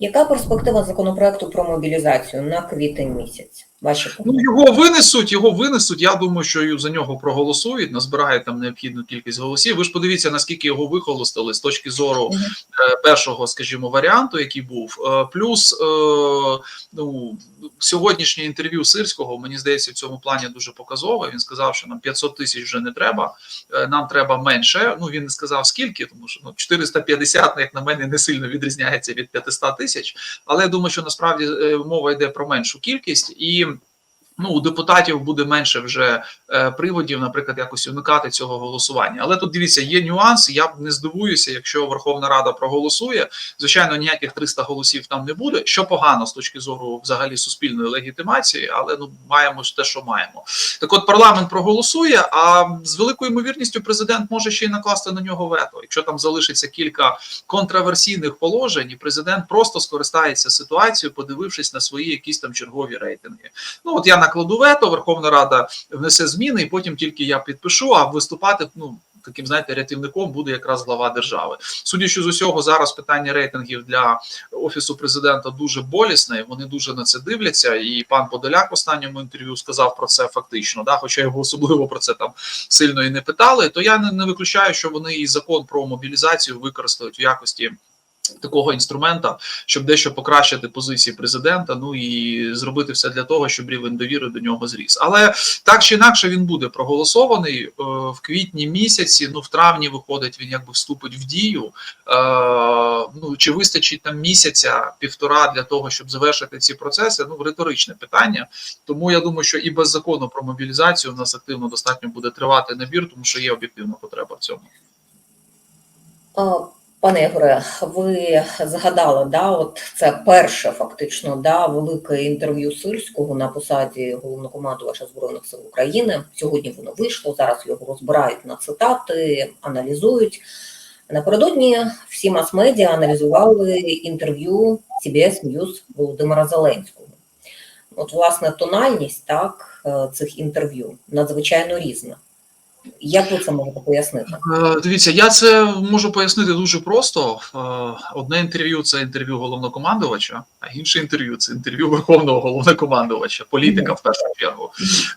Яка перспектива законопроекту про мобілізацію на квітень місяць? Ваші Ну, його винесуть, його винесуть. Я думаю, що за нього проголосують, назбирають там необхідну кількість голосів. Ви ж подивіться, наскільки його вихолостили з точки зору е, першого, скажімо, варіанту, який був. Е, Плюс е, ну, сьогоднішнє інтерв'ю Сирського, мені здається, в цьому плані дуже показове. Він сказав, що нам 500 тисяч вже не треба, нам треба менше. Ну він не сказав скільки, тому що ну 450, як на мене, не сильно відрізняється від 500 тисяч. Але я думаю, що насправді мова йде про меншу кількість і. Ну, у депутатів буде менше вже е, приводів, наприклад, якось уникати цього голосування. Але тут дивіться, є нюанс. Я б не здивуюся, якщо Верховна Рада проголосує. Звичайно, ніяких 300 голосів там не буде. Що погано з точки зору взагалі суспільної легітимації, але ну маємо ж те, що маємо. Так, от парламент проголосує. А з великою ймовірністю президент може ще й накласти на нього вето. Якщо там залишиться кілька контраверсійних положень, і президент просто скористається ситуацією, подивившись на свої якісь там чергові рейтинги. Ну от я накладу вето, Верховна Рада внесе зміни, і потім тільки я підпишу. А виступати ну таким знаєте рятівником буде якраз глава держави. Судячи з усього, зараз питання рейтингів для офісу президента дуже болісне. Вони дуже на це дивляться. І пан Подоляк в останньому інтерв'ю сказав про це фактично. Да, хоча його особливо про це там сильно і не питали. То я не, не виключаю, що вони і закон про мобілізацію використають в якості. Такого інструмента, щоб дещо покращити позиції президента, ну і зробити все для того, щоб рівень довіри до нього зріс. Але так чи інакше він буде проголосований е, в квітні місяці. Ну в травні виходить, він якби вступить в дію. Е, ну чи вистачить там місяця півтора для того, щоб завершити ці процеси? Ну риторичне питання. Тому я думаю, що і без закону про мобілізацію в нас активно достатньо буде тривати набір, тому що є об'єктивна потреба в цьому. Пане Ігоре, ви згадали, да, от це перше фактично да, велике інтерв'ю Сирського на посаді головнокомандувача Збройних сил України. Сьогодні воно вийшло, зараз його розбирають на цитати, аналізують. Напередодні всі мас-медіа аналізували інтерв'ю CBS News Володимира Зеленського. От, власне, тональність так, е, цих інтерв'ю надзвичайно різна. Як ви це можете пояснити? Е, Дивіться, я це можу пояснити дуже просто. Е, Одне інтерв'ю це інтерв'ю головнокомандувача, а інше інтерв'ю це інтерв'ю верховного головнокомандувача, політика в першу чергу.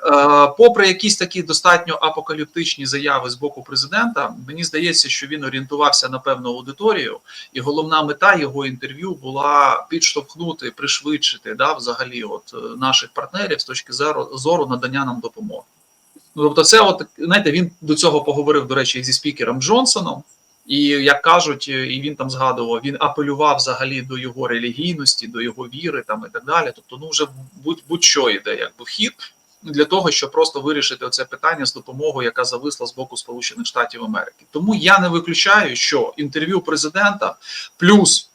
Е, Попри якісь такі достатньо апокаліптичні заяви з боку президента, мені здається, що він орієнтувався на певну аудиторію, і головна мета його інтерв'ю була підштовхнути, пришвидшити да, взагалі, от наших партнерів з точки зору надання нам допомоги. Ну, тобто, це от знаєте, він до цього поговорив, до речі, зі спікером Джонсоном. І як кажуть, і він там згадував, він апелював взагалі до його релігійності, до його віри там і так далі. Тобто, ну вже будь будь-що йде якби вхід для того, щоб просто вирішити оце питання з допомогою, яка зависла з боку Сполучених Штатів Америки. Тому я не виключаю, що інтерв'ю президента плюс.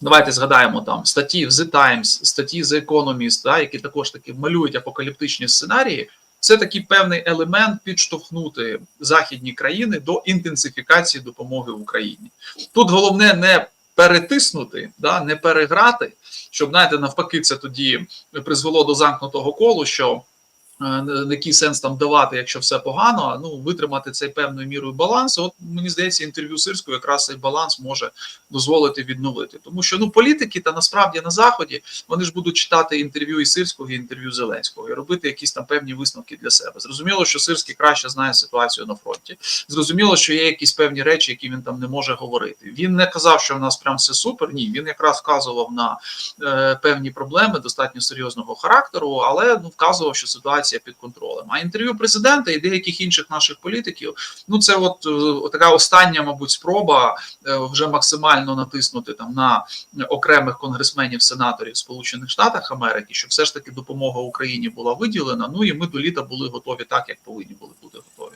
Давайте згадаємо там статті в The Times, статті The Economist, да, які також таки малюють апокаліптичні сценарії. Це такий певний елемент підштовхнути західні країни до інтенсифікації допомоги Україні. Тут головне не перетиснути, да, не переграти, щоб знаєте, навпаки, це тоді призвело до замкнутого колу, що який сенс там давати, якщо все погано, а ну витримати цей певною мірою баланс. От мені здається, інтерв'ю Сирського якраз цей баланс може дозволити відновити. Тому що ну політики та насправді на заході вони ж будуть читати інтерв'ю і Сирського, і інтерв'ю Зеленського і робити якісь там певні висновки для себе. Зрозуміло, що Сирський краще знає ситуацію на фронті. Зрозуміло, що є якісь певні речі, які він там не може говорити. Він не казав, що в нас прям все супер. Ні, він якраз вказував на е, певні проблеми достатньо серйозного характеру, але ну вказував, що ситуація під контролем. А інтерв'ю президента і деяких інших наших політиків, ну це от е, така остання, мабуть, спроба е, вже максимально натиснути там на окремих конгресменів, сенаторів Сполучених Штатів Америки, щоб все ж таки допомога Україні була виділена. Ну і ми до літа були готові так, як повинні були бути готові.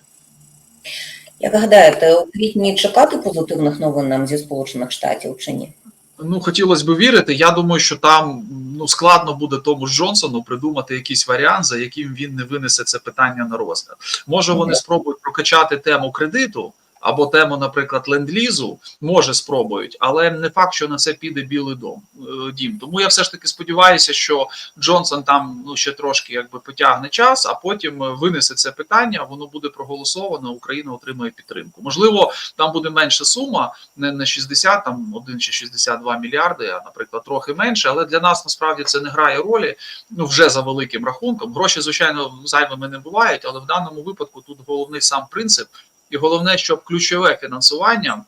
Як гадаєте, у квітні чекати позитивних новин нам зі Сполучених Штатів чи ні? Ну, хотілося б вірити. Я думаю, що там ну складно буде тому Джонсону придумати якийсь варіант, за яким він не винесе це питання на розгляд. Може, вони спробують прокачати тему кредиту. Або тему, наприклад, ленд-лізу, може спробують, але не факт, що на це піде білий дом е, дім. Тому я все ж таки сподіваюся, що Джонсон там ну ще трошки якби потягне час, а потім е, винесе це питання. Воно буде проголосовано. Україна отримає підтримку. Можливо, там буде менша сума, не не 60, там 1 чи 62 мільярди, а наприклад, трохи менше. Але для нас насправді це не грає ролі. Ну вже за великим рахунком. Гроші, звичайно, зайвими не бувають, але в даному випадку тут головний сам принцип, і головне, щоб ключове фінансування.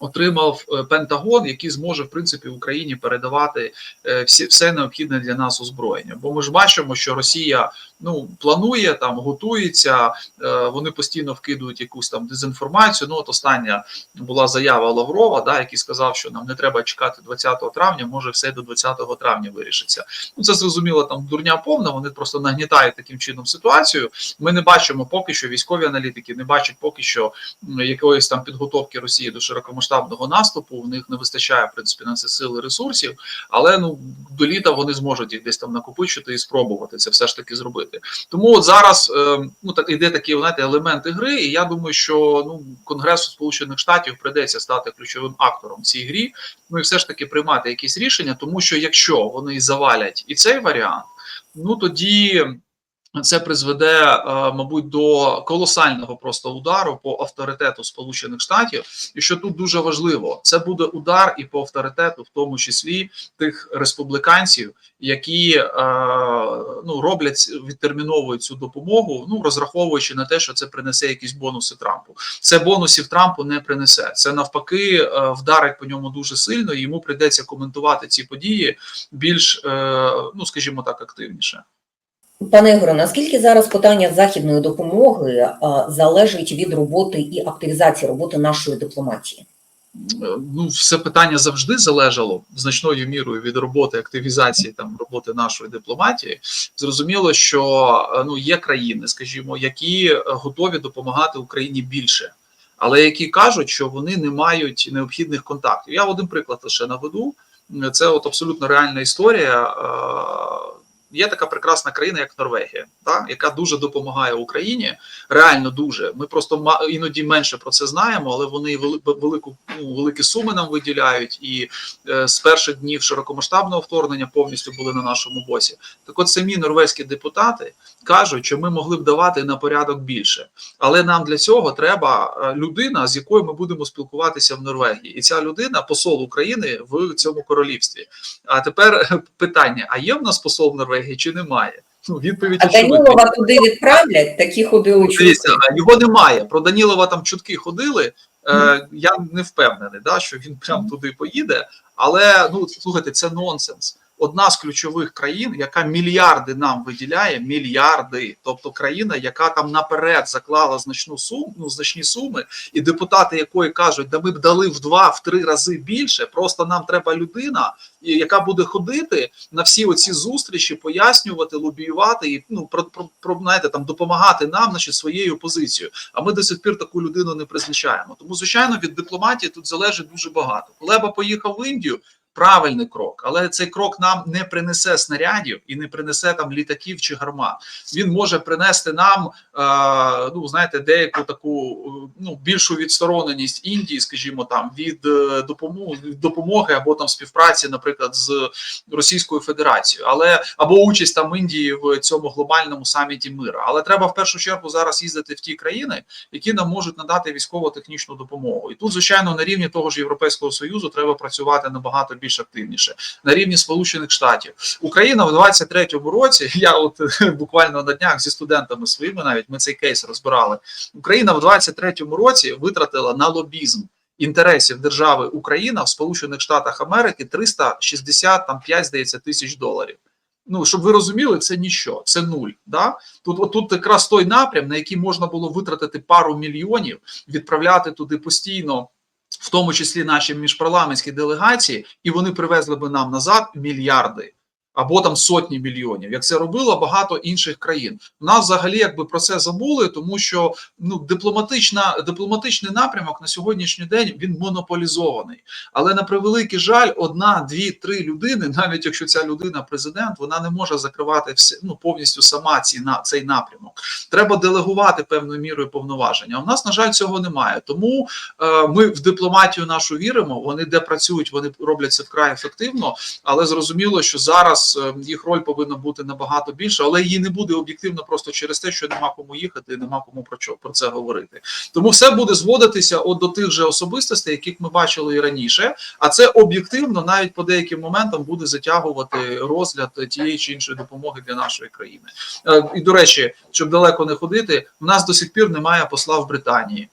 Отримав е, Пентагон, який зможе в принципі Україні передавати е, всі все необхідне для нас озброєння. Бо ми ж бачимо, що Росія ну планує там, готується, е, вони постійно вкидують якусь там дезінформацію. Ну от остання була заява Лаврова, да, який сказав, що нам не треба чекати 20 травня, може все до 20 травня вирішиться. Ну це зрозуміло, там дурня повна. Вони просто нагнітають таким чином ситуацію. Ми не бачимо поки що військові аналітики, не бачать поки що якоїсь там підготовки Росії до широкомасштабного наступу. У них не вистачає в принципі на це сили ресурсів, але ну до літа вони зможуть їх десь там накопичити і спробувати це все ж таки зробити. Тому от зараз е, ну так іде такі знаєте, елементи гри, і я думаю, що ну Конгресу Сполучених Штатів придеться стати ключовим актором в цій грі. Ну і все ж таки приймати якісь рішення, тому що якщо вони завалять і цей варіант, ну тоді. Це призведе, е, мабуть, до колосального просто удару по авторитету Сполучених Штатів, і що тут дуже важливо, це буде удар і по авторитету, в тому числі тих республіканців, які е, ну роблять відтерміновують цю допомогу, ну розраховуючи на те, що це принесе якісь бонуси Трампу. Це бонусів Трампу не принесе. Це навпаки е, вдарить по ньому дуже сильно. і Йому прийдеться коментувати ці події більш, ну скажімо так, активніше. Пане Ігоре, наскільки зараз питання західної допомоги а, залежить від роботи і активізації роботи нашої дипломатії? ну, все питання завжди залежало значною мірою від роботи активізації там роботи нашої дипломатії. Зрозуміло, що е, ну є країни, скажімо, які е, готові допомагати Україні більше, але які кажуть, що вони не мають необхідних контактів. Я один приклад лише наведу. Це от абсолютно реальна історія. Є така прекрасна країна, як Норвегія, та яка дуже допомагає Україні. Реально дуже. Ми просто іноді менше про це знаємо, але вони вели- велику ну, великі суми нам виділяють, і е, з перших днів широкомасштабного вторгнення повністю були на нашому боці. Так, от самі норвезькі депутати кажуть, що ми могли б давати на порядок більше, але нам для цього треба е, людина, з якою ми будемо спілкуватися в Норвегії, і ця людина посол України в цьому королівстві. А тепер е, питання: а є в нас посол в Норвегії чи немає? Ну, відповідь А. Данілова туди відправлять, такі ходили чутки. Дивіться, його немає. Про Данілова там чутки ходили. Е, я не впевнений, да, що він прям туди поїде. Але ну слухайте, це нонсенс. Одна з ключових країн, яка мільярди нам виділяє, мільярди, тобто країна, яка там наперед заклала значну суму, ну значні суми, і депутати якої кажуть, да ми б дали в два, в три рази більше. Просто нам треба людина, яка буде ходити на всі оці зустрічі, пояснювати, лобіювати і ну про, про, про знаєте, там допомагати нам, значить, своєю позицією. А ми до сих пір таку людину не призначаємо. Тому, звичайно, від дипломатії тут залежить дуже багато. Кулеба поїхав в Індію. Правильний крок, але цей крок нам не принесе снарядів і не принесе там літаків чи гармат. Він може принести нам, е, ну знаєте, деяку таку е, ну більшу відстороненість Індії, скажімо, там від е, допомоги допомоги або там співпраці, наприклад, з Російською Федерацією, але або участь там Індії в цьому глобальному саміті мира. Але треба в першу чергу зараз їздити в ті країни, які нам можуть надати військово-технічну допомогу. І тут, звичайно, на рівні того ж Європейського союзу треба працювати набагато більш активніше. На рівні Сполучених Штатів Україна в 23-му році. Я от буквально на днях зі студентами своїми навіть ми цей кейс розбирали. Україна в 23-му році витратила на лобізм. Інтересів держави Україна в Сполучених Штатах Америки 365, здається, тисяч доларів. Ну щоб ви розуміли, це ніщо, це нуль. Да? Тут отут якраз той напрям, на який можна було витратити пару мільйонів, відправляти туди постійно, в тому числі наші міжпарламентські делегації, і вони привезли би нам назад мільярди. Або там сотні мільйонів, як це робило багато інших країн. У нас взагалі якби про це забули, тому що ну дипломатична дипломатичний напрямок на сьогоднішній день він монополізований. Але на превеликий жаль, одна, дві, три людини, навіть якщо ця людина президент, вона не може закривати все ну повністю сама ці на цей напрямок. Треба делегувати певною мірою повноваження. У нас на жаль цього немає. Тому е, ми в дипломатію нашу віримо. Вони де працюють, вони роблять це вкрай ефективно. Але зрозуміло, що зараз е, їх роль повинна бути набагато більше, але її не буде об'єктивно просто через те, що нема кому їхати, і нема кому про що про це говорити. Тому все буде зводитися от до тих же особистостей, яких ми бачили і раніше. А це об'єктивно навіть по деяким моментам буде затягувати розгляд тієї чи іншої допомоги для нашої країни. Е, І до речі, щоб далеко не ходити, в нас до сих пір немає посла в Британії.